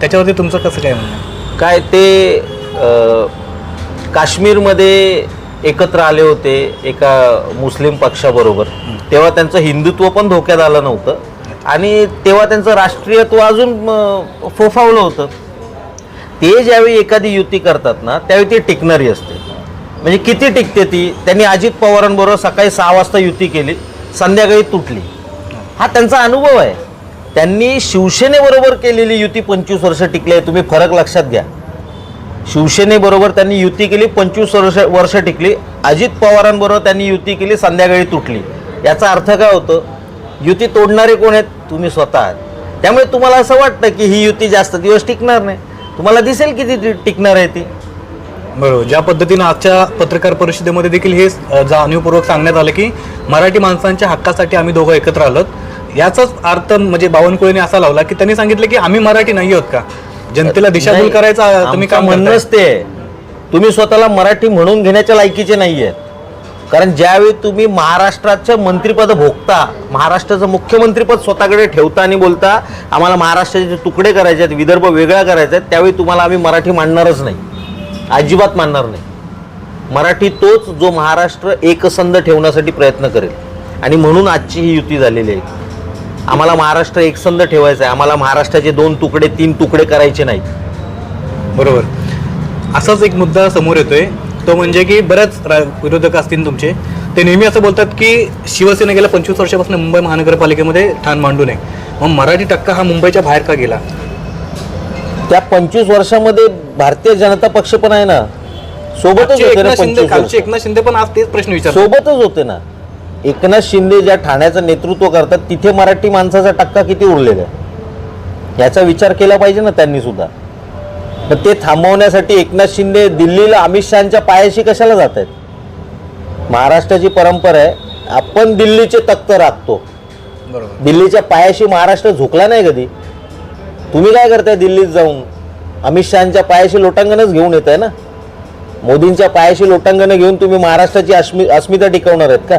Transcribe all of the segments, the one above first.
त्याच्यावरती तुमचं कसं काय म्हणणं? काय ते अ, काश्मीरमध्ये एकत्र आले होते एका मुस्लिम पक्षाबरोबर. तेव्हा त्यांचं हिंदुत्व पण धोक्यात आलं नव्हतं. आणि तेव्हा त्यांचं राष्ट्रीयत्व अजून अ, फोफावलं होतं. ते ज्यावेळी एखादी युती करतात ना त्यावेळी ती टिकणारी असते. म्हणजे किती टिकते ती? त्यांनी अजित पवारांबरोबर सकाळी सहा वाजता युती केली संध्याकाळी तुटली. हा त्यांचा अनुभव आहे. त्यांनी शिवसेनेबरोबर केलेली युती पंचवीस वर्ष टिकली आहे. तुम्ही फरक लक्षात घ्या. शिवसेनेबरोबर त्यांनी युती केली पंचवीस वर्ष वर्ष टिकली. अजित पवारांबरोबर त्यांनी युती केली संध्याकाळी तुटली. याचा अर्थ काय होतं? युती तोडणारे कोण आहेत? तुम्ही स्वतः आहात. त्यामुळे तुम्हाला असं वाटतं की ही युती जास्त दिवस टिकणार नाही. तुम्हाला दिसेल किती ती टिकणार आहे ती. बरोबर. ज्या पद्धतीनं आजच्या पत्रकार परिषदेमध्ये देखील हे जाणीवपूर्वक सांगण्यात आलं की मराठी माणसांच्या हक्कासाठी आम्ही दोघं एकत्र आलोत. याचाच अर्थ म्हणजे बावनकुळेने असा लावला की त्यांनी सांगितलं की आम्ही मराठी नाही आहोत का? जनतेला दिशाभूल नाही, करायचा तुम्ही आमचं काम म्हणणं म्हणणंच ते आहे. तुम्ही स्वतःला मराठी म्हणून घेण्याच्या लायकीचे नाही आहेत कारण ज्यावेळी तुम्ही महाराष्ट्राचं मंत्रिपद भोगता महाराष्ट्राचं मुख्यमंत्रीपद स्वतःकडे ठेवता आणि बोलता आम्हाला महाराष्ट्राचे तुकडे करायचे आहेत विदर्भ वेगळा करायचा आहे त्यावेळी तुम्हाला आम्ही मराठी मांडणारच नाही. अजिबात मानणार नाही. मराठी तोच जो महाराष्ट्र एकसंध ठेवण्यासाठी प्रयत्न करेल. आणि म्हणून आजची ही युती झालेली आहे. आम्हाला महाराष्ट्र एकसंध ठेवायचा आहे. आम्हाला महाराष्ट्राचे दोन तुकडे तीन तुकडे करायचे नाहीत. बरोबर. असाच एक मुद्दा समोर येतोय. तो म्हणजे की बऱ्याच रा- विरोधक असतील तुमचे ते नेहमी असं बोलतात की शिवसेना गेल्या पंचवीस वर्षापासून मुंबई महानगरपालिकेमध्ये ठाण मांडू नये. मग मराठी टक्का हा मुंबईच्या बाहेर का गेला? त्या पंचवीस वर्षामध्ये भारतीय जनता पक्ष पण आहे ना. सोबतच एकनाथ शिंदे पण आज तेच प्रश्न विचारतात. सोबतच होते ना. एकनाथ शिंदे ज्या ठाण्याचं नेतृत्व करतात तिथे मराठी माणसाचा टक्का किती उरलेला आहे? याचा विचार केला पाहिजे ना त्यांनी सुद्धा. पण ते थांबवण्यासाठी एकनाथ शिंदे दिल्लीला अमित शहाच्या पायाशी कशाला जात आहेत? महाराष्ट्राची परंपरा आहे आपण दिल्लीचे तख्त राखतो. बरोबर. दिल्लीच्या पायाशी महाराष्ट्र झुकला नाही कधी? तुम्ही काय करताय दिल्लीत जाऊन? अमित शहाच्या पायाशी लोटांगणच घेऊन येत आहे ना? मोदींच्या पायाशी लोटांगणं घेऊन तुम्ही महाराष्ट्राची अस्मि अस्मिता टिकवणार आहेत का?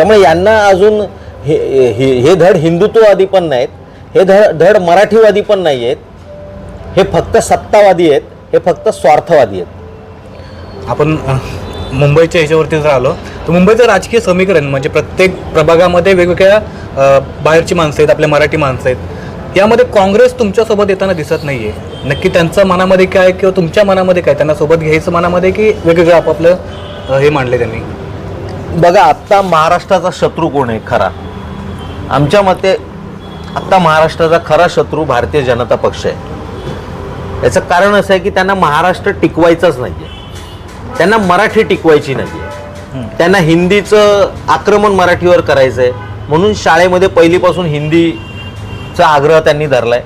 त्यामुळे यांना अजून हे हे हे धड हिंदुत्ववादी पण नाहीत हे धड धड मराठीवादी पण नाही आहेत हे फक्त सत्तावादी आहेत हे फक्त स्वार्थवादी आहेत. आपण मुंबईच्या ह्याच्यावरती जर आलो तर मुंबईचं राजकीय समीकरण म्हणजे प्रत्येक प्रभागामध्ये वेगवेगळ्या बाहेरची माणसं आहेत आपल्या मराठी माणसं आहेत. यामध्ये काँग्रेस तुमच्यासोबत येताना दिसत नाही आहे नक्की त्यांचं मनामध्ये काय किंवा तुमच्या मनामध्ये काय त्यांना सोबत घ्यायचं मनामध्ये की वेगवेगळं आपापलं हे मांडले त्यांनी? बघा आत्ता महाराष्ट्राचा शत्रू कोण आहे? खरा. आमच्या मते आत्ता महाराष्ट्राचा खरा शत्रू भारतीय जनता पक्ष आहे. याचं कारण असं आहे की त्यांना महाराष्ट्र टिकवायचाच नाही आहे त्यांना मराठी टिकवायची नाही आहे त्यांना हिंदीचं आक्रमण मराठीवर करायचं आहे म्हणून शाळेमध्ये पहिलीपासून हिंदीचा आग्रह त्यांनी धरला आहे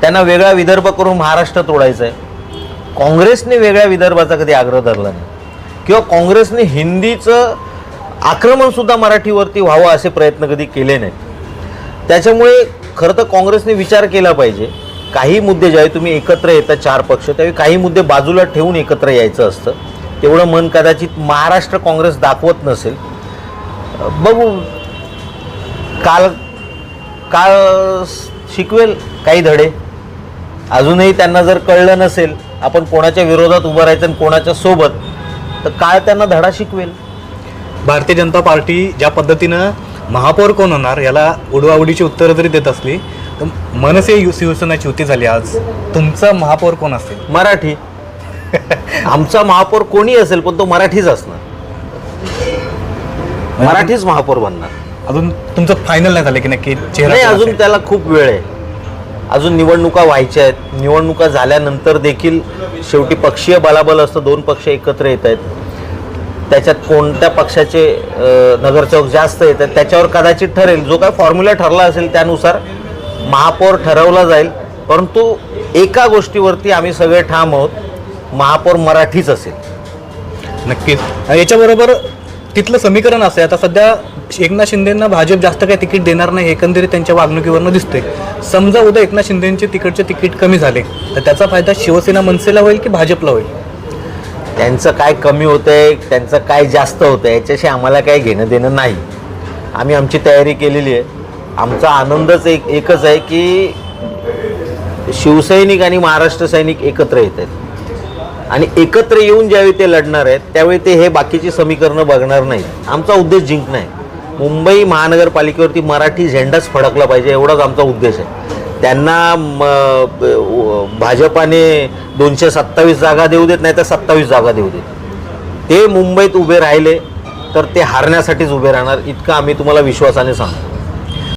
त्यांना वेगळा विदर्भ करून महाराष्ट्र तोडायचं आहे काँग्रेसने वेगळ्या विदर्भाचा कधी आग्रह धरला नाही. किंवा काँग्रेसने हिंदीचं आक्रमणसुद्धा मराठीवरती व्हावं असे प्रयत्न कधी केले नाहीत. त्याच्यामुळे खरं तर काँग्रेसने विचार केला पाहिजे. काही मुद्दे ज्यावेळी तुम्ही एकत्र येता चार पक्ष त्यावेळी काही मुद्दे बाजूला ठेवून एकत्र यायचं असतं. तेवढं मन कदाचित महाराष्ट्र काँग्रेस दाखवत नसेल. बघू. काल काळ शिकवेल काही धडे. अजूनही त्यांना जर कळलं नसेल आपण कोणाच्या विरोधात उभं राहायचं आणि कोणाच्या सोबत तर काळ त्यांना धडा शिकवेल. भारतीय जनता पार्टी ज्या पद्धतीनं महापौर कोण होणार याला उडवाउडीची उत्तरं जरी देत असली तर मनसे यु- शिवसेनाची युती झाली आज. तुमचा महापौर कोण असेल? मराठी. आमचा महापौर कोणी असेल पण तो मराठीच असणार. मराठीच महापौर बनणार. अजून तुमचं फायनल नाही झालं की नक्की चेहरा नाही कोण अजून असेल? त्याला खूप वेळ आहे. अजून निवडणुका व्हायच्या आहेत. निवडणुका झाल्यानंतर देखील शेवटी पक्षीय बलाबल असतं. दोन पक्ष एकत्र येत आहेत. त्याच्यात कोणत्या पक्षाचे नगरसेवक जास्त येत आहेत त्याच्यावर कदाचित ठरेल. जो काय फॉर्म्युला ठरला असेल त्यानुसार महापौर ठरवला जाईल. परंतु एका गोष्टीवरती आम्ही सगळे ठाम आहोत. महापौर मराठीच असेल. नक्कीच. याच्याबरोबर तिथलं समीकरण असं आहे. आता सध्या एकनाथ शिंदेंना भाजप जास्त काही तिकीट देणार नाही. एकंदरीत त्यांच्या वागणुकीवरनं दिसते समजा उद्या एकनाथ शिंदेंचे तिकडचे तिकीट कमी झाले तर त्याचा फायदा शिवसेना मनसेला होईल की भाजपला होईल? त्यांचं काय कमी होतं आहे त्यांचं काय जास्त होतंय याच्याशी आम्हाला काही घेणं देणं नाही. आम्ही आमची तयारी केलेली आहे. आमचा आनंदच एक एकच आहे की शिवसैनिक आणि महाराष्ट्र सैनिक एकत्र येत आहेत. आणि एकत्र येऊन ज्यावेळी ते लढणार आहेत त्यावेळी ते हे बाकीची समीकरणं बघणार नाहीत. आमचा उद्देश जिंकणं आहे. मुंबई महानगरपालिकेवरती मराठी झेंडाच फडकला पाहिजे एवढाच आमचा उद्देश आहे. त्यांना भाजपाने दोनशे सत्तावीस जागा देऊ देत नाही तर सत्तावीस जागा देऊ देत. ते मुंबईत उभे राहिले तर ते हारण्यासाठीच उभे राहणार इतकं आम्ही तुम्हाला विश्वासाने सांगतो.